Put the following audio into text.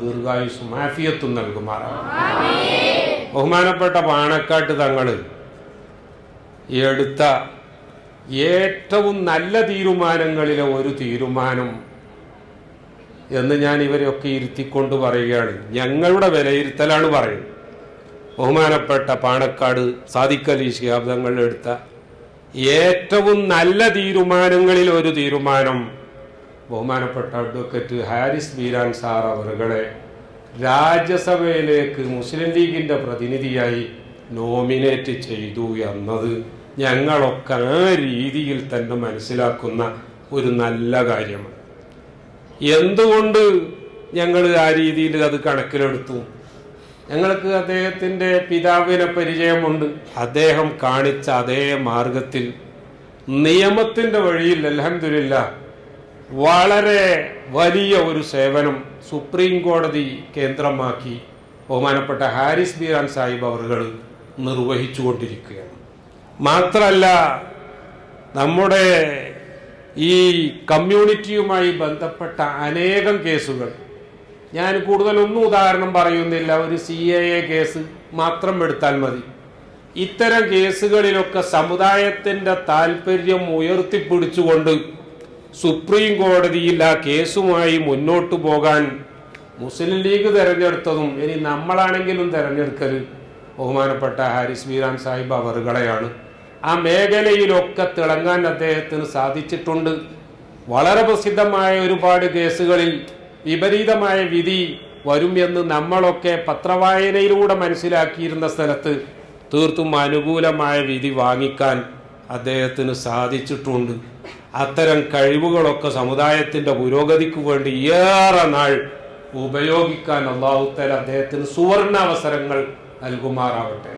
ദീർഘായുസും ആഫിയത്തും നൽകുമാറാണ് ബഹുമാനപ്പെട്ട പാണക്കാട്ട് തങ്ങൾ എടുത്ത ഏറ്റവും നല്ല തീരുമാനങ്ങളിലെ ഒരു തീരുമാനം എന്ന് ഞാൻ ഇവരെയൊക്കെ ഇരുത്തിക്കൊണ്ട് പറയുകയാണ്. ഞങ്ങളുടെ വിലയിരുത്തലാണ് പറയുന്നത്. ബഹുമാനപ്പെട്ട പാണക്കാട് സാദിഖലി ശിഹാബ് തങ്ങൾ എടുത്ത ഏറ്റവും നല്ല തീരുമാനങ്ങളിൽ ഒരു തീരുമാനം ബഹുമാനപ്പെട്ട അഡ്വക്കേറ്റ് ഹാരിസ് ബീരാൻ സാർ അവറുകളെ രാജ്യസഭയിലേക്ക് മുസ്ലിം ലീഗിന്റെ പ്രതിനിധിയായി നോമിനേറ്റ് ചെയ്തു എന്നത് ഞങ്ങളൊക്കെ ആ രീതിയിൽ തന്നെ മനസ്സിലാക്കുന്ന ഒരു നല്ല കാര്യമാണ്. എന്തുകൊണ്ട് ഞങ്ങൾ ആ രീതിയിൽ അത് കണക്കിലെടുത്തു? ഞങ്ങൾക്ക് അദ്ദേഹത്തിന്റെ പിതാവിനെ പരിചയമുണ്ട്. അദ്ദേഹം കാണിച്ച അതേ മാർഗത്തിൽ നിയമത്തിന്റെ വഴിയിൽ അലഹമില്ല വളരെ വലിയ ഒരു സേവനം സുപ്രീം കോടതി കേന്ദ്രമാക്കി ബഹുമാനപ്പെട്ട ഹാരിസ് ബിറാൻ സാഹിബ് അവർകൾ നിർവഹിച്ചുകൊണ്ടിരിക്കുകയാണ്. മാത്രമല്ല നമ്മുടെ ഈ കമ്മ്യൂണിറ്റിയുമായി ബന്ധപ്പെട്ട അനേകം കേസുകൾ ഞാൻ കൂടുതലൊന്നും ഉദാഹരണം പറയുന്നില്ല ഒരു സി എ എ കേസ് മാത്രം എടുത്താൽ മതി. ഇത്തരം കേസുകളിലൊക്കെ സമുദായത്തിന്റെ താല്പര്യം ഉയർത്തിപ്പിടിച്ചുകൊണ്ട് സുപ്രീം കോടതിയിൽ ആ കേസുമായി മുന്നോട്ട് പോകാൻ മുസ്ലിം ലീഗ് തെരഞ്ഞെടുത്തതും ഇനി നമ്മളാണെങ്കിലും തെരഞ്ഞെടുക്കൽ ബഹുമാനപ്പെട്ട ഹാരിസ് ബീരാൻ സാഹിബ് അവറുകളെയാണ്. ആ മേഖലയിലൊക്കെ തിളങ്ങാൻ അദ്ദേഹത്തിന് സാധിച്ചിട്ടുണ്ട്. വളരെ പ്രസിദ്ധമായ ഒരുപാട് കേസുകളിൽ വിപരീതമായ വിധി വരും എന്ന് നമ്മളൊക്കെ പത്രവായനയിലൂടെ മനസ്സിലാക്കിയിരുന്ന സ്ഥലത്ത് തീർത്തും അനുകൂലമായ വിധി വാങ്ങിക്കാൻ അദ്ദേഹത്തിന് സാധിച്ചിട്ടുണ്ട്. അത്തരം കഴിവുകളൊക്കെ സമുദായത്തിന്റെ പുരോഗതിക്ക് വേണ്ടി ഏറെ നാൾ ഉപയോഗിക്കാൻ അള്ളാഹുത്തൽ അദ്ദേഹത്തിന് സുവർണ അവസരങ്ങൾ നൽകുമാറാവട്ടെ.